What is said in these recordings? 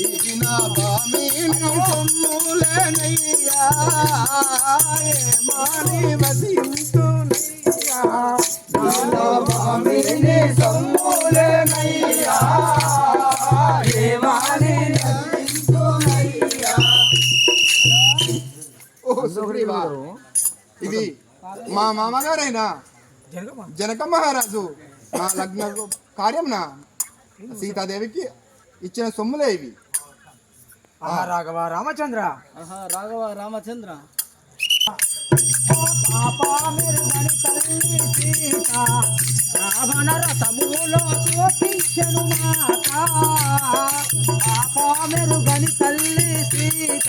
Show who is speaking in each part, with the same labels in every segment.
Speaker 1: ఈగిన బామిని సొమ్ములనయ్యా ఏమాని వసింతునయ్యా సొమ్ములనయ్యా ఓ సుగ్రీవా ఇది మా మామగారైనా? జనక మహారాజు. మా లగ్న కార్యంనా సీతాదేవికి ఇచ్చిన సొమ్ములే ఇవి.
Speaker 2: ఆహా రాఘవ రామచంద్ర.
Speaker 3: ఆహా రాఘవ రామచంద్ర.
Speaker 2: రావణ రథములో చూపించను మాట పాప మెరుగని తల్లి సీత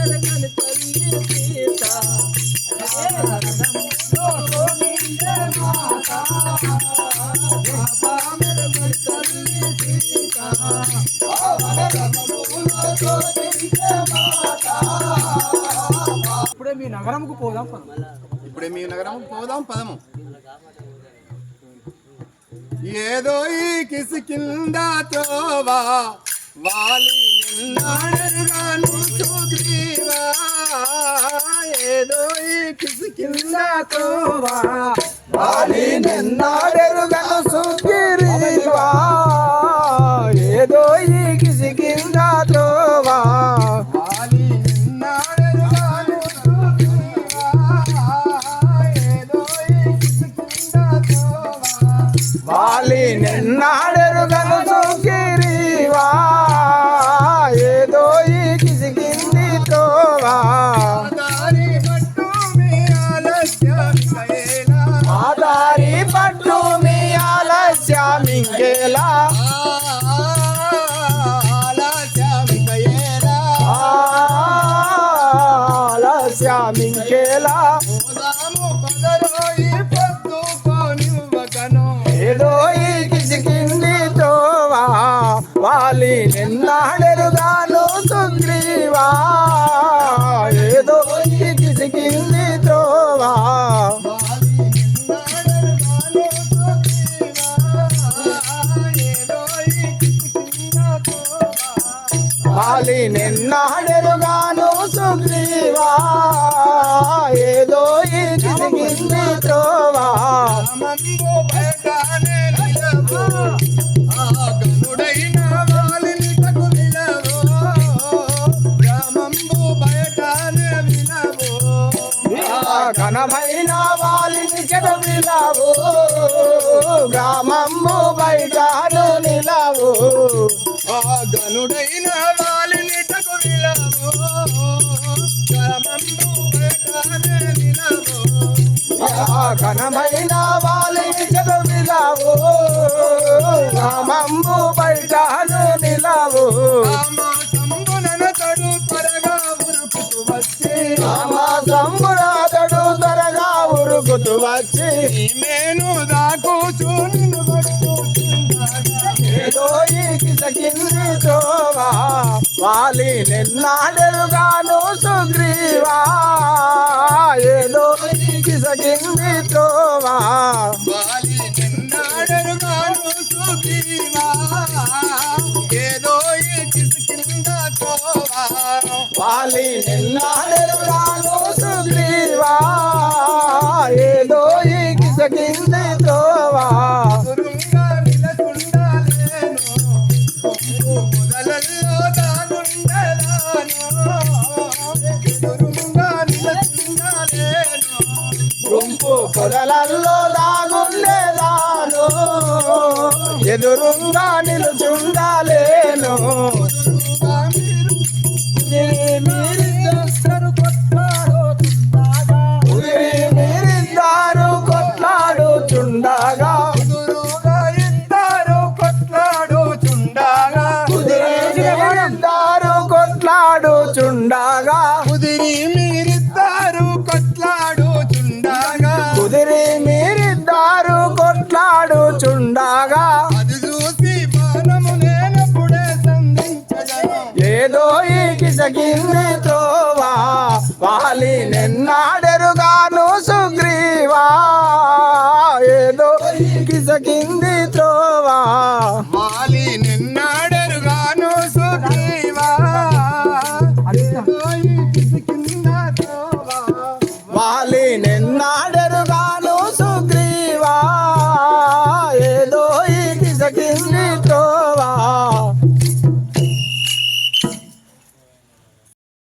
Speaker 2: ఇప్పుడే మీ నగరంకు పోదాం పద.
Speaker 1: ఇప్పుడే మీ నగరంకు పోదాం పదము ఏదో ఈ కిసి కింద తోవా వాలి నిన్నాడరుగాను సుగ్రీవా ఏదో ఈ కిసి కింద తోవా వాలి నిన్నాడరుగాను నిన్నాడెరుగను సుగిరివా ఏదో ఈ కిసికింది తోవా. ఆదారి పట్టు మీ ఆలస్యమింకేలా ఆలస్యమింకేలా నిన్నాడెరుగాను సుగ్రీవా. ఏదో ఈ కిసికింది తోవా గనుడైన వాలిని తగు గ్రామంబు బయటనే ఘనమైన వాలిని చెడు నిలవు గ్రామంబు బయటను నిలవు. ఘనమైన వాలి చదువిలావు రామంబు బయటను నిలవు. సంబునతడు త్వరగా ఉరుకుతూ వచ్చి. సంబునాథడు త్వరగా ఉరుకుతూ వచ్చి. మేను దాకూచు నిన్ను ఏదో ఈ కిసకింది తోవా. వాలి నిన్నాడెరుగాను సుగ్రీవా. ఏదో ఈ కిసకింది తోవా వాలి నిన్నాడెరుగాను సుగ్రీవా ఏదో ఈ కిసకింద తోవా వాలి పొదలల్లో దాగుండేదాను. ఎదురుంగా నిలుచుండాలేను.
Speaker 2: మీరిద్దరు
Speaker 1: కొట్లాడుచుండగా.
Speaker 2: కొట్లాడుచుండగా.
Speaker 1: కుదిరి మీరిద్దరు ఈ త్రోవా వాలి నిన్నాడెరుగాను సుగ్రీవా. ఏదో ఈ కిసకింది